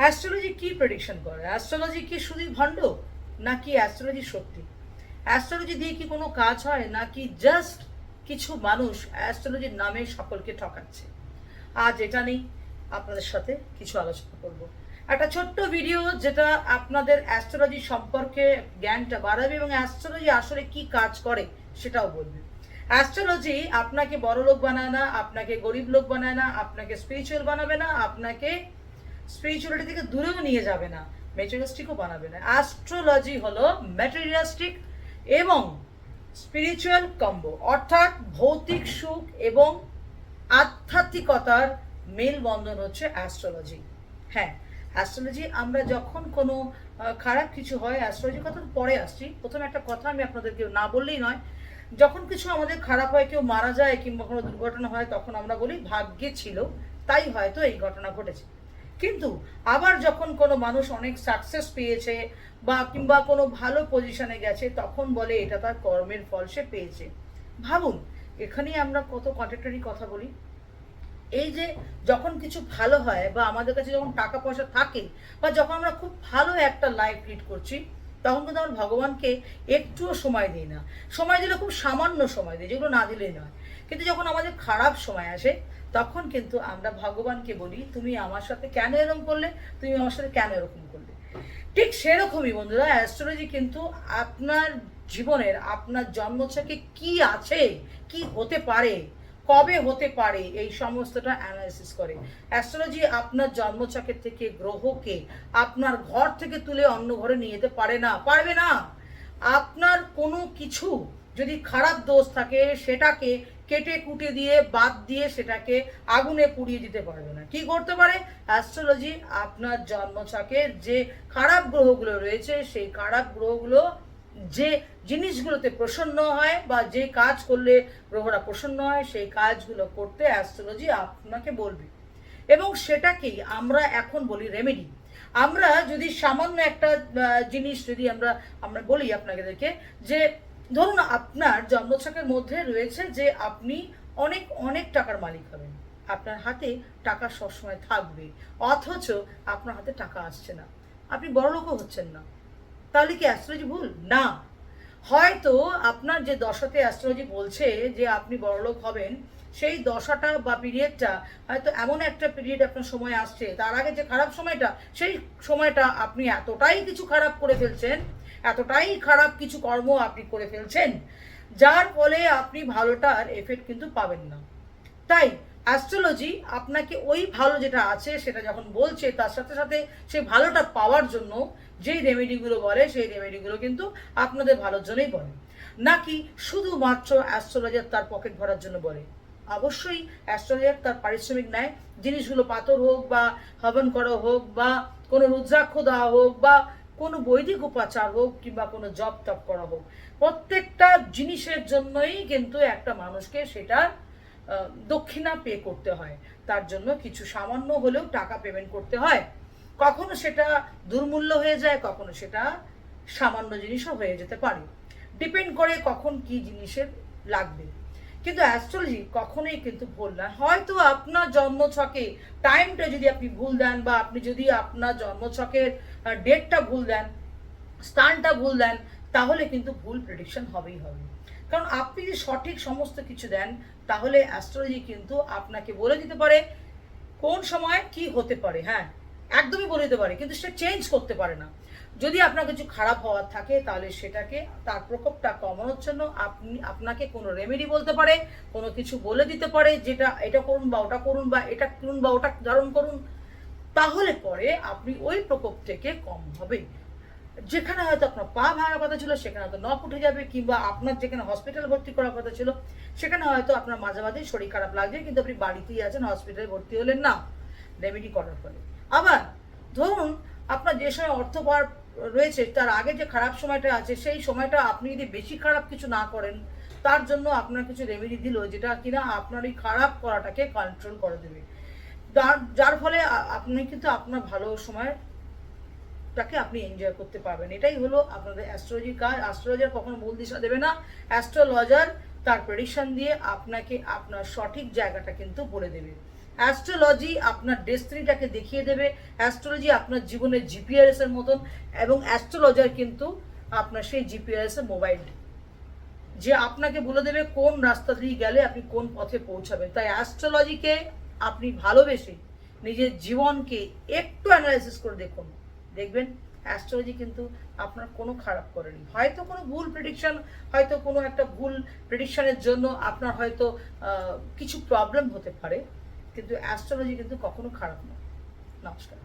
Astrology কি prediction করে? Astrology কি শুধুই ভণ্ড? নাকি অ্যাস্ট্রোলজি সত্যি? অ্যাস্ট্রোলজি দিয়ে কি কোনো কাজ হয়? নাকি জাস্ট কিছু মানুষ অ্যাস্ট্রোলজির নামে সকলকে ঠকাচ্ছে? আজ এটা নেই আপনাদের সাথে কিছু আলোচনা করব। একটা ছোট্ট ভিডিও যেটা আপনাদের অ্যাস্ট্রোলজি সম্পর্কে জ্ঞানটা বাড়াবে এবং অ্যাস্ট্রোলজি আসলে কি কাজ করে সেটাও বলবে। অ্যাস্ট্রোলজি আপনাকে বড় লোক বানায় না, আপনাকে গরিব লোক বানায় না, আপনাকে স্পিরিচুয়াল বানাবে না, আপনাকে স্পিরিচুয়ালিটি থেকে দূরেও নিয়ে যাবে না মেটেরিয়ালিস্টিকও বানাবে না। অ্যাস্ট্রোলজি হলো ম্যাটেরিয়ালিস্টিক এবং স্পিরিচুয়াল কম্বো অর্থাৎ ভৌতিক সুখ এবং আধ্যাত্মিকতার মেলবন্ধন হচ্ছে অ্যাস্ট্রোলজি হ্যাঁ অ্যাস্ট্রোলজি আমরা যখন কোনো খারাপ কিছু হয় অ্যাস্ট্রোলজি কথা তো পরে আসছি। প্রথমে একটা কথা আমি আপনাদেরকে না বললেই নয়, যখন কিছু আমাদের খারাপ হয়, কেউ মারা যায় কিংবা কোনো দুর্ঘটনা হয়, তখন আমরা বলি ভাগ্যে ছিল, তাই হয়তো এই ঘটনা ঘটেছে। কিন্তু আবার যখন কোনো মানুষ অনেক সাকসেস পেয়েছে বা কিংবা কোনো ভালো পজিশনে গেছে, তখন বলে এটা তার কর্মের ফল, সে পেয়েছে। ভাবুন, এখানেই আমরা কত কন্ট্রাক্টারি কথা বলি? এই যে যখন কিছু ভালো হয় বা আমাদের কাছে যখন টাকা পয়সা থাকে বা যখন আমরা খুব ভালো একটা লাইফ লিড করছি, তখন কিন্তু আমরা ভগবানকে একটুও সময় দিই না। সময় দিলে খুব সামান্য সময় দিই, যেগুলো না দিলেই নয়। কিন্তু যখন আমাদের খারাপ সময় আসে তখন কিন্তু আমরা ভগবানকে বলি, তুমি আমার সাথে কেন এরকম করলে? তুমি আমার সাথে কেন এরকম করলে? ঠিক সেরকমই বন্ধুরা অ্যাস্ট্রোলজি কিন্তু আপনার জীবনের, আপনার জন্মছকে কি আছে, কি হতে পারে, কবে হতে পারে, এই সমস্তটা অ্যানালাইসিস করে। অ্যাস্ট্রোলজি আপনার জন্মছকের থেকে গ্রহকে আপনার ঘর থেকে তুলে অন্য ঘরে নিয়ে যেতে পারে না, পারবে না। আপনার কোনো কিছু যদি খারাপ দোষ থাকে, সেটাকে কেটে কুটে দিয়ে, বাদ দিয়ে সেটাকে আগুনে পুড়িয়ে দিতে পারবে না। কি করতে পারে? অ্যাস্ট্রোলজি আপনার জন্মছকের যে খারাপ গ্রহগুলো রয়েছে, সেই খারাপ গ্রহগুলো যে জিনিসগুলোতে প্রসন্ন হয় বা যে কাজ করলে গ্রহরা প্রসন্ন হয়, সেই কাজগুলো করতে অ্যাস্ট্রোলজি আপনাকে বলবে। এবং সেটাকেই আমরা এখন বলি রেমেডি আমরা যদি সামান্য একটা জিনিস যদি আমরা আমরা বলি আপনাদেরকে যে ধরুন আপনার জন্মছকের মধ্যে রয়েছে যে আপনি অনেক অনেক টাকার মালিক হবেন। আপনার হাতে টাকা সবসময় থাকবে, অথচ আপনার হাতে টাকা আসছে না। আপনি বড়লোকও হচ্ছেন না। তাহলে কি অ্যাস্ট্রোলজি ভুল? না। হয়তো আপনার যে দশাতে অ্যাস্ট্রোলজি বলছে যে আপনি বড়লোক হবেন, সেই দশাটা বা পিরিয়ডটা হয়তো এমন একটা পিরিয়ড আপনার সময় আসছে, তার আগে যে খারাপ সময়টা, সেই সময়টা আপনি এতটাই কিছু খারাপ করে ফেলছেন এতটাই খারাপ কিছু কর্ম আপনি করে ফেলছেন, যার ফলে আপনি ভালোটার এফেক্ট কিন্তু পাবেন না। তাই অ্যাস্ট্রোলজি আপনাকে ওই ভালো যেটা আছে সেটা যখন বলছে, তার সাথে সাথে সেই ভালোটা পাওয়ার জন্য যেই রেমেডিগুলো বলে, সেই রেমেডিগুলো কিন্তু আপনাদের ভালোর জন্যই বলে। নাকি শুধুমাত্র অ্যাস্ট্রোলজার তার পকেট ভরার জন্য বলে? অবশ্যই অ্যাস্ট্রোলজার তার পারিশ্রমিক নেয়। জিনিসগুলো পাথর হোক বা হবন করা হোক বা কোনো রুদ্রাক্ষ দেওয়া হোক বা কোনো বৈদিক উপাচার হোক কিংবা কোনো জব টপ করা হোক, প্রত্যেকটা জিনিসের জন্যই কিন্তু একটা মানুষকে সেটার দক্ষিণা পে করতে হয়। তার জন্য কিছু সামান্য হলেও টাকা পেমেন্ট করতে হয়। কখনো সেটা দুর্মূল্য হয়ে যায়, কখনো সেটা সামান্য জিনিসও হয়ে যেতে পারে। ডিপেন্ড করে কখন কি জিনিসের লাগবে। কিন্তু অ্যাস্ট্রোলজি কখনোই কিন্তু ভুল না। হয়তো আপনার জন্মছকে টাইমটা যদি আপনি ভুল দেন বা আপনি যদি আপনার জন্মছকের ডেটটা ভুল দেন, স্থানটা ভুল দেন, তাহলে কিন্তু ভুল প্রেডিকশন হবেই হবে। কারণ আপনি যদি সঠিক সমস্ত কিছু দেন, তাহলে অ্যাস্ট্রোলজি কিন্তু আপনাকে বলে দিতে পারে কোন সময় কি হতে পারে হ্যাঁ একদমই বলে দিতে পারে, কিন্তু সেটা চেঞ্জ করতে পারে না। যদি আপনার কিছু খারাপ হওয়ার থাকে, তাহলে সেটাকে তার প্রকোপটা কমানোর জন্য আপনি, আপনাকে কোনো রেমেডি বলতে পারে, কোনো কিছু বলে দিতে পারে, যেটা এটা করুন বা ওটা করুন বা এটা কিনুন বা ওটা ধারণ করুন, তাহলে পরে আপনি ওই প্রকোপ থেকে কম হবে যেখানে হয়তো আপনার পা ভাঙার কথা ছিল, সেখানে হয়তো নখ উঠে যাবে, কিংবা আপনার যেখানে হসপিটাল ভর্তি করার কথা ছিল, সেখানে হয়তো আপনার মাঝে মাঝে শরীর খারাপ লাগছে, কিন্তু আপনি বাড়িতেই আছেন হসপিটালে ভর্তি হলেন না রেমেডি করার ফলে আবার ধরুন, আপনার যে সময় অর্থ পাওয়ার রয়েছে, তার আগে যে খারাপ সময়টা আছে, সেই সময়টা আপনি যদি বেশি খারাপ কিছু না করেন, তার জন্য আপনার কিছু রেমেডি দিল, যেটা কিনা আপনার ওই খারাপ করাটাকে কন্ট্রোল করে দেবে। যার ফলে আপনি কিন্তু আপনার ভালো সময় তাকে আপনি এনজয় করতে পারবেন। এটাই হলো আপনাদের অ্যাস্ট্রোলজির কাজ। অ্যাস্ট্রোলজার কখনো ভুল দিশা দেবে না। অ্যাস্ট্রোলজার তার প্রেডিকশন দিয়ে আপনাকে আপনার সঠিক জায়গাটা কিন্তু বলে দেবে। অ্যাস্ট্রোলজি আপনার ডেস্টিনিটাকে দেখিয়ে দেবে। অ্যাস্ট্রোলজি আপনার জীবনের জিপিআরএস এর মতন এবং অ্যাস্ট্রোলজার কিন্তু আপনার সেই জিপিআরএস এর মোবাইল যে আপনাকে বলে দেবে কোন রাস্তা দিয়ে গেলে আপনি কোন পথে পৌঁছাবেন। তাই অ্যাস্ট্রোলজিকে আপনি ভালোবেসে নিজের জীবনকে একটু অ্যানালাইসিস করে দেখুন। দেখবেন অ্যাস্ট্রোলজি কিন্তু আপনার কোনো খারাপ করেনি। হয়তো কোনো ভুল প্রেডিকশন হয়তো কোনো একটা ভুল প্রেডিকশনের জন্য আপনার হয়তো কিছু প্রবলেম হতে পারে। কিন্তু অ্যাস্ট্রোলজি কিন্তু কখনো খারাপ নয়। নমস্কার।